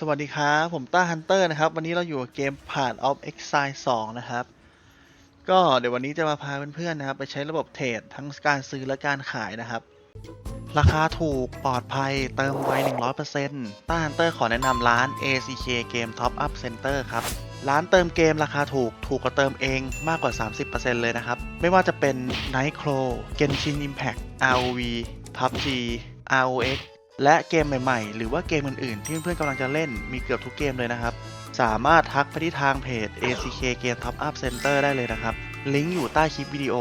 สวัสดีครับ ผมต้าฮันเตอร์นะครับ วันนี้เราอยู่กับเกมผ่าน of Exile 2 นะครับ ก็เดี๋ยววันนี้จะมาพาเพื่อนๆนะครับ ไปใช้ระบบเทรดทั้งการซื้อและการขายนะครับ ราคาถูกปลอดภัยเติมไว 100%ต้าฮันเตอร์ขอแนะนำร้าน ACK Game Top Up Center ครับ ร้านเติมเกมราคาถูกถูกกว่าเติมเองมากกว่า 30%เลยนะครับ ไม่ว่าจะเป็น Nightcrow Genshin Impact ROV PUBG ROX และเกมใหม่ๆ หรือว่าเกมอื่นๆ ที่เพื่อนๆกำลังจะเล่นมีเกือบทุกเกมเลยนะครับ สามารถทักไปที่ทางเพจ ACK Game Top Up Center ได้เลยนะครับ ลิงก์อยู่ใต้คลิปวิดีโอ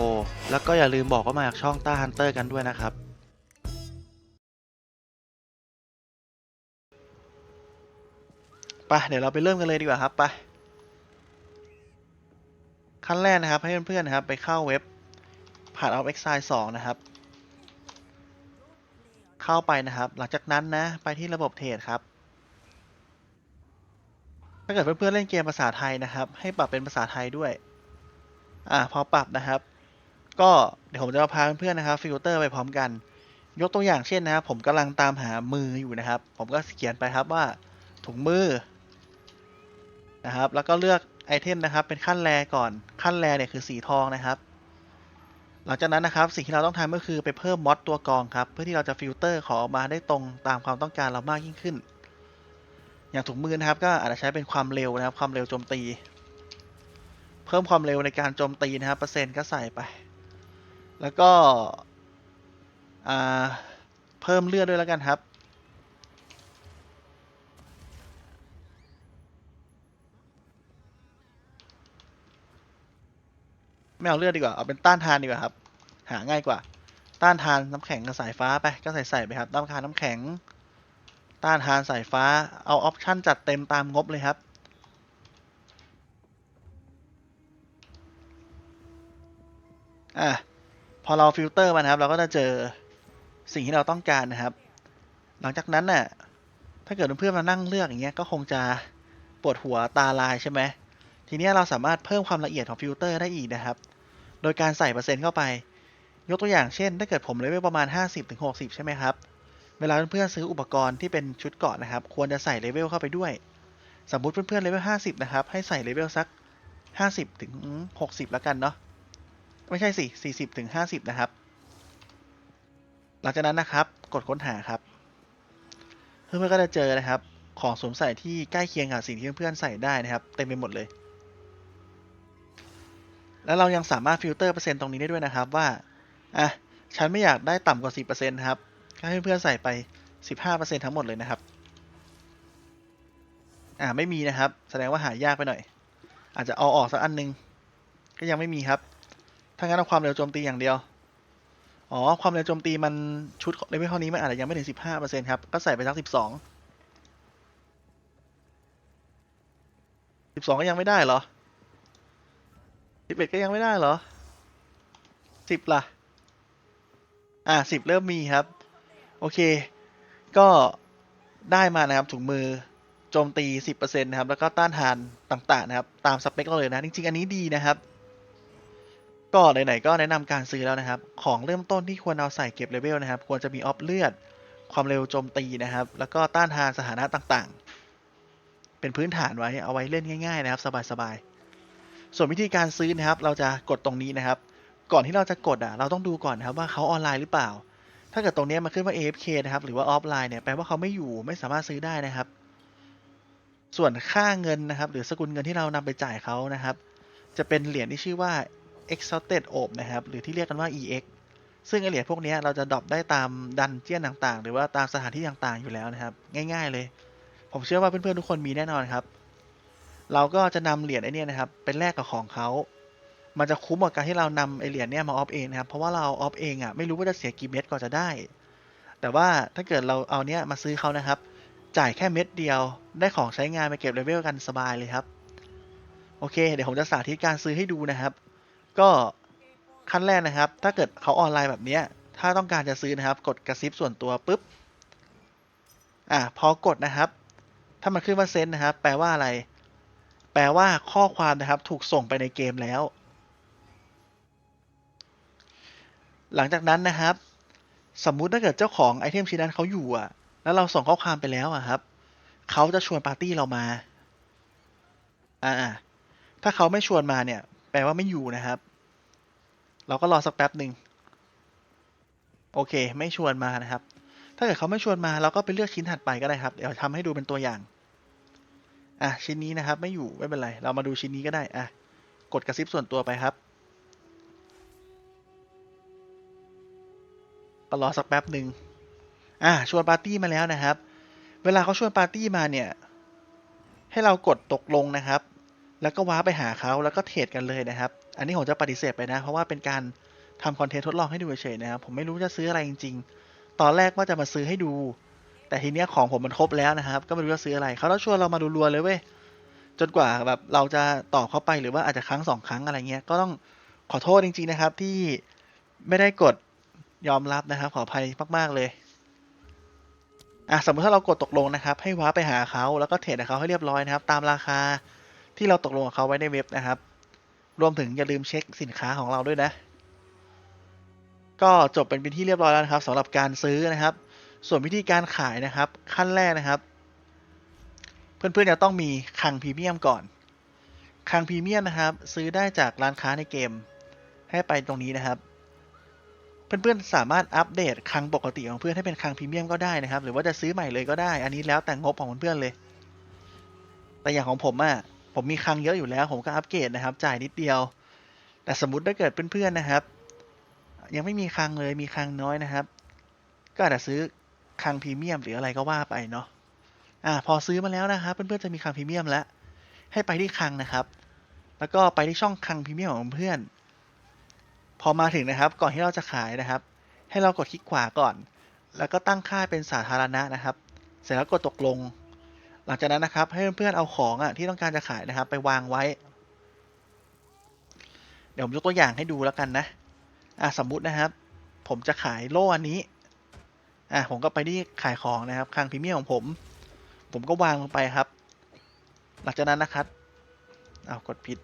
แล้วก็อย่าลืมบอกว่ามาจากช่องต้าฮันเตอร์กันด้วยนะครับ ไป เดี๋ยวเราไปเริ่มกันเลยดีกว่าครับ ไป ขั้นแรกนะครับ ให้เพื่อนๆนะครับ ไปเข้าเว็บผ่าน of exile 2 นะครับ เข้าไปนะครับ หลังจากนั้นนะ ไปที่ระบบเทรดครับ ถ้าเกิดเพื่อนๆเล่นเกมภาษาไทยนะครับ ให้ปรับเป็นภาษาไทยด้วย อ่าพอปรับนะครับ ก็เดี๋ยวผมจะมาพาเพื่อนๆนะครับ ฟิลเตอร์ไปพร้อมกัน ยกตัวอย่างเช่นนะครับ ผมกำลังตามหามืออยู่นะครับ ผมก็เขียนไปครับว่าถุงมือนะครับ แล้วก็เลือกไอเทมนะครับ เป็นขั้นแรก่อน ขั้นแรเนี่ยคือสีทองนะครับ หลังจากนั้นนะครับสิ่งที่เราต้องทำก็คือไปเพิ่มมอดตัวกรองครับ เพื่อที่เราจะฟิลเตอร์ขอออกมาได้ตรงตามความต้องการเรามากยิ่งขึ้น อย่างถุงมือนะครับ ก็อาจจะใช้เป็นความเร็วนะครับ ความเร็วโจมตี เพิ่มความเร็วในการโจมตีนะครับเปอร์เซ็นต์ก็ใส่ไป แล้วก็เพิ่มเลือดด้วยแล้วกันครับ ไม่เอาเลือดดีกว่าเอาเป็นต้านทานดีกว่าครับ หาง่ายกว่า ต้านทานน้ำแข็งกับสายฟ้าไปก็ใส่ใส่ไปครับต้านทานน้ำแข็ง ต้านทานสายฟ้าเอาออปชั่นจัดเต็มตามงบเลยครับอะพอเราฟิลเตอร์มานะครับ เราก็จะเจอสิ่งที่เราต้องการนะครับ หลังจากนั้นน่ะถ้าเกิดเพื่อนๆมานั่งเลือกอย่างเงี้ยก็คงจะปวดหัวตาลายใช่ไหมทีนี้เราสามารถเพิ่มความละเอียดของฟิลเตอร์ได้อีกนะครับ โดยการใส่เปอร์เซ็นต์เข้าไป ยกตัวอย่างเช่น ถ้าเกิดผมเลเวลประมาณ 50-60 ใช่ไหมครับ เวลาเพื่อนๆซื้ออุปกรณ์ที่เป็นชุดเกราะนะครับ ควรจะใส่เลเวลเข้าไปด้วย สมมุติเพื่อนๆเลเวล50 นะครับ ให้ใส่เลเวลสัก 50ถึง60 แล้วกันเนาะ ไม่ใช่สิ 40ถึง50 นะครับ หลังจากนั้นนะครับ กดค้นหาครับ เพื่อนๆก็จะเจอนะครับ ของสวมใส่ที่ใกล้เคียงกับสิ่งที่เพื่อนๆใส่ได้นะครับ เต็มไปหมดเลย แล้วเรายังสามารถฟิลเตอร์เปอร์เซ็นต์ตรงนี้ได้ด้วยนะครับว่า อะ ฉันไม่อยากได้ต่ำกว่า 10%นะครับ ก็ให้เพื่อนใส่ไป 15%ทั้งหมดเลยนะครับ อ่าไม่มีนะครับ แสดงว่าหายากไปหน่อย อาจจะเอาออกสักอันนึง ก็ยังไม่มีครับ ถ้างั้นเอาความเร็วโจมตีอย่างเดียว อ๋อ ความเร็วโจมตีมันชุดเลเวลเท่านี้มันอาจจะยังไม่ถึง 15%ครับ ก็ใส่ไปสัก 12 12 ก็ยังไม่ได้เหรอ สิบเอ็ดก็ยังไม่ได้เหรอสิบล่ะ อ่าสิบเริ่มมีครับ โอเค ก็ได้มานะครับถุงมือโจมตีสิบเปอร์เซ็นต์นะครับ แล้วก็ต้านทานต่างๆนะครับ ตามสเปคเราเลยนะ จริง ๆ อันนี้ดีนะครับ ก็ไหนๆก็แนะนำการซื้อแล้วนะครับ ของเริ่มต้นที่ควรเอาใส่เก็บเลเวลนะครับ ควรจะมีออฟเลือด ความเร็วโจมตีนะครับ แล้วก็ต้านทานสถานะต่างๆ เป็นพื้นฐานไว้ เอาไว้เล่นง่าย ๆ นะครับ สบายๆ ส่วนวิธีการซื้อนะครับ เราจะกดตรงนี้นะครับ ก่อนที่เราจะกดอะ เราต้องดูก่อนนะครับว่าเขาออนไลน์หรือเปล่า ถ้าเกิดตรงนี้มันขึ้นว่า AFK นะครับ หรือว่าออฟไลน์เนี่ย แปลว่าเขาไม่อยู่ ไม่สามารถซื้อได้นะครับ ส่วนค่าเงินนะครับ หรือสกุลเงินที่เรานำไปจ่ายเขานะครับ จะเป็นเหรียญที่ชื่อว่า Exalted Orb นะครับ หรือที่เรียกกันว่า EX ซึ่งเหรียญพวกนี้เราจะดรอปได้ตามดันเจียนต่างๆ หรือว่าตามสถานที่ต่างๆ อยู่แล้วนะครับ ง่าย ๆ เลย ผมเชื่อว่าเพื่อนๆทุกคนมีแน่นอนครับ เราก็จะนำเหรียญไอเนี่ยนะครับเป็นแลกกับของเขามันจะคุ้มกว่าการที่เรานำไอเหรียญเนี่ยมาออฟเองนะครับ เพราะว่าเราออฟเองอะไม่รู้ว่าจะเสียกี่เม็ดก่อนจะได้ แต่ว่าถ้าเกิดเราเอาเนี้ยมาซื้อเขานะครับ จ่ายแค่เม็ดเดียว ได้ของใช้งานไปเก็บเลเวลกันสบายเลยครับ โอเค เดี๋ยวผมจะสาธิตการซื้อให้ดูนะครับ ก็ขั้นแรกนะครับ ถ้าเกิดเขาออนไลน์แบบเนี้ย ถ้าต้องการจะซื้อนะครับ กดกระซิบส่วนตัวปุ๊บ อะพอกดนะครับ ถ้ามันขึ้นว่าเซนนะครับ แปลว่าอะไร แปลว่าข้อความนะครับถูกส่งไปในเกมแล้ว หลังจากนั้นนะครับ สมมุติถ้าเกิดเจ้าของไอเทมชิ้นนั้นเขาอยู่อะ แล้วเราส่งข้อความไปแล้วอะครับเขาจะชวนปาร์ตี้เรามา อ่าถ้าเขาไม่ชวนมาเนี่ย แปลว่าไม่อยู่นะครับ เราก็รอสักแป๊บหนึ่งโอเค ไม่ชวนมานะครับ ถ้าเกิดเขาไม่ชวนมาเราก็ไปเลือกชิ้นถัดไปก็ได้ครับ เดี๋ยวทำให้ดูเป็นตัวอย่าง อะชิ้นนี้นะครับไม่อยู่ไม่เป็นไร เรามาดูชิ้นนี้ก็ได้อะกดกระซิบส่วนตัวไปครับก็รอสักแป๊บหนึ่งอะชวนปาร์ตี้มาแล้วนะครับ เวลาเขาชวนปาร์ตี้มาเนี่ย ให้เรากดตกลงนะครับ แล้วก็ว้าไปหาเขาแล้วก็เทรดกันเลยนะครับ อันนี้ผมจะปฏิเสธไปนะ เพราะว่าเป็นการทำคอนเทนต์ทดลองให้ดูเฉยๆนะครับ ผมไม่รู้จะซื้ออะไรจริง ๆ ตอนแรกว่าจะมาซื้อให้ดู แต่ทีเนี้ยของผมมันครบแล้วนะครับ ก็ไม่รู้จะซื้ออะไรเขาต้องชวนเรามาดูรัวเลยเว้ยจนกว่าแบบเราจะตอบเขาไปหรือว่าอาจจะครั้งสองครั้งอะไรเงี้ยก็ต้องขอโทษจริง ๆนะครับ ที่ไม่ได้กดยอมรับนะครับ ขออภัยมาก ๆ เลยอะสมมติถ้าเรากดตกลงนะครับ ให้ว้าไปหาเขาแล้วก็เทรดเขาให้เรียบร้อยนะครับ ตามราคาที่เราตกลงกับเขาไว้ในเว็บนะครับ รวมถึงอย่าลืมเช็คสินค้าของเราด้วยนะ ก็จบเป็นเป็นที่เรียบร้อยแล้วนะครับสำหรับการซื้อนะครับ ส่วนวิธีการขายนะครับ ขั้นแรกนะครับ เพื่อนๆจะต้องมีคังพรีเมียมก่อน คังพรีเมียมนะครับ ซื้อได้จากร้านค้าในเกม ให้ไปตรงนี้นะครับ เพื่อนๆสามารถอัปเดตคังปกติของเพื่อนให้เป็นคังพรีเมียมก็ได้นะครับ หรือว่าจะซื้อใหม่เลยก็ได้ อันนี้แล้วแต่งบของเพื่อนๆเลย แต่อย่างของผมอะผมมีคังเยอะอยู่แล้ว ผมก็อัปเกรดนะครับ จ่ายนิดเดียว แต่สมมติถ้าเกิดเพื่อนๆนะครับ ยังไม่มีคังเลยมีคังน้อยนะครับ ก็อาจจะซื้อ คลังพรีเมียมหรืออะไรก็ว่าไปเนาะอ่าพอซื้อมาแล้วนะครับเพื่อนๆจะมีคลังพรีเมียมแล้วให้ไปที่คลังนะครับ แล้วก็ไปที่ช่องคลังพรีเมียมของเพื่อน พอมาถึงนะครับ ก่อนที่เราจะขายนะครับ ให้เรากดคลิกขวาก่อน แล้วก็ตั้งค่าเป็นสาธารณะนะครับ เสร็จแล้วกดตกลง หลังจากนั้นนะครับ ให้เพื่อนๆเอาของอะที่ต้องการจะขายนะครับ ไปวางไว้ เดี๋ยวผมยกตัวอย่างให้ดูแล้วกันนะอะสมมุตินะครับ ผมจะขายโล่อันนี้ อะผมก็ไปที่ขายของนะครับคลังพรีเมียมของผม ผมก็วางลงไปครับ หลังจากนั้นนะครับเอากดผิด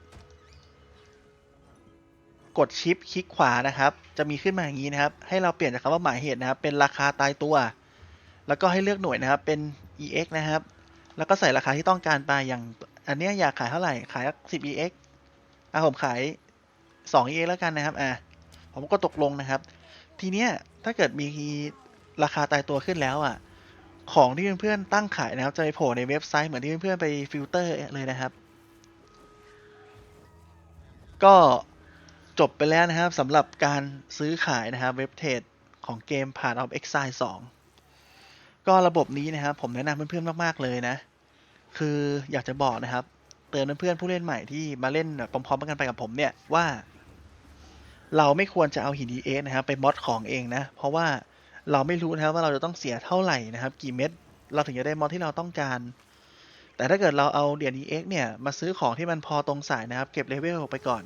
กดชิปคลิกขวานะครับ จะมีขึ้นมาอย่างนี้นะครับ ให้เราเปลี่ยนจากคำว่าหมายเหตุนะครับ เป็นราคาตายตัว แล้วก็ให้เลือกหน่วยนะครับ เป็น ex นะครับ แล้วก็ใส่ราคาที่ต้องการไปอย่าง อันนี้อยากขายเท่าไหร่ ขายสัก10 ex อะผมขาย2 ex แล้วกันนะครับ อะ ผมก็ตกลงนะครับ ทีเนี้ยถ้าเกิดมี ราคาตายตัวขึ้นแล้วอะ ของที่เพื่อนๆตั้งขายนะครับ จะไปโผล่ในเว็บไซต์เหมือนที่เพื่อนๆไปฟิลเตอร์เลยนะครับ ก็จบไปแล้วนะครับสำหรับการซื้อขายนะครับเว็บเทรดของเกมผ่าน of Exile 2ก็ระบบนี้นะครับ ผมแนะนำเพื่อนๆมากๆเลยนะ คืออยากจะบอกนะครับ เตือนเพื่อนๆผู้เล่นใหม่ที่มาเล่นแบบพร้อมๆกันไปกับผมเนี่ยว่า เราไม่ควรจะเอาหิน EX นะครับ ไปมอดของเองนะ เพราะว่า เราไม่รู้นะครับว่าเราจะต้องเสียเท่าไหร่นะครับ กี่เม็ดเราถึงจะได้มอดที่เราต้องการ แต่ถ้าเกิดเราเอาเหรียญ EX เนี่ย มาซื้อของที่มันพอตรงสายนะครับ เก็บเลเวลไปก่อน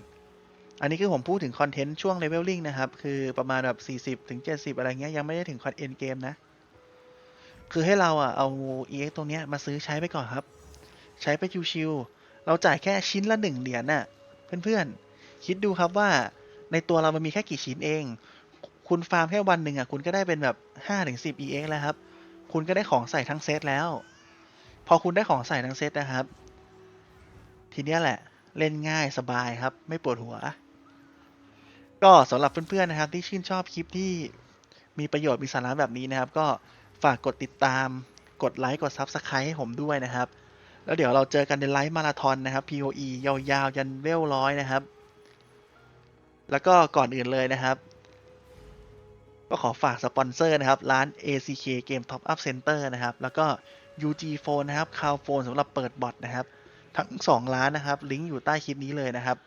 อันนี้คือผมพูดถึงคอนเทนต์ช่วงเลเวลลิ่งนะครับ คือประมาณแบบ 40ถึง70 อะไรเงี้ย ยังไม่ได้ถึงคอนเอ็นเกมนะ คือให้เราอะเอา EX ตรงเนี้ยมาซื้อใช้ไปก่อนครับ ใช้ไปชิวๆเราจ่ายแค่ชิ้นละหนึ่งเหรียญน่ะ เพื่อนๆ คิดดูครับว่าในตัวเรามันมีแค่กี่ชิ้นเอง คุณฟาร์มแค่วันหนึ่งอะคุณก็ได้เป็นแบบ5ถึง10 EX แล้วครับ คุณก็ได้ของใส่ทั้งเซตแล้ว พอคุณได้ของใส่ทั้งเซตนะครับ ทีเนี้ยแหละเล่นง่ายสบายครับ ไม่ปวดหัว ก็สำหรับเพื่อนๆนะครับ ที่ชื่นชอบคลิปที่มีประโยชน์มีสาระแบบนี้นะครับ ก็ฝากกดติดตาม กดไลค์กด Subscribe ให้ผมด้วยนะครับ แล้วเดี๋ยวเราเจอกันในไลฟ์มาราธอนนะครับ POE ยาวๆ ยันเวลร้อยนะครับ แล้วก็ก่อนอื่นเลยนะครับ ก็ขอฝากสปอนเซอร์นะครับ ร้าน ACK Game Top Up Center นะครับ แล้วก็ UG Phone นะครับ Cloud Phone สำหรับเปิดบอทนะครับ ทั้ง 2 ร้านนะครับ ลิงก์อยู่ใต้คลิปนี้เลยนะครับ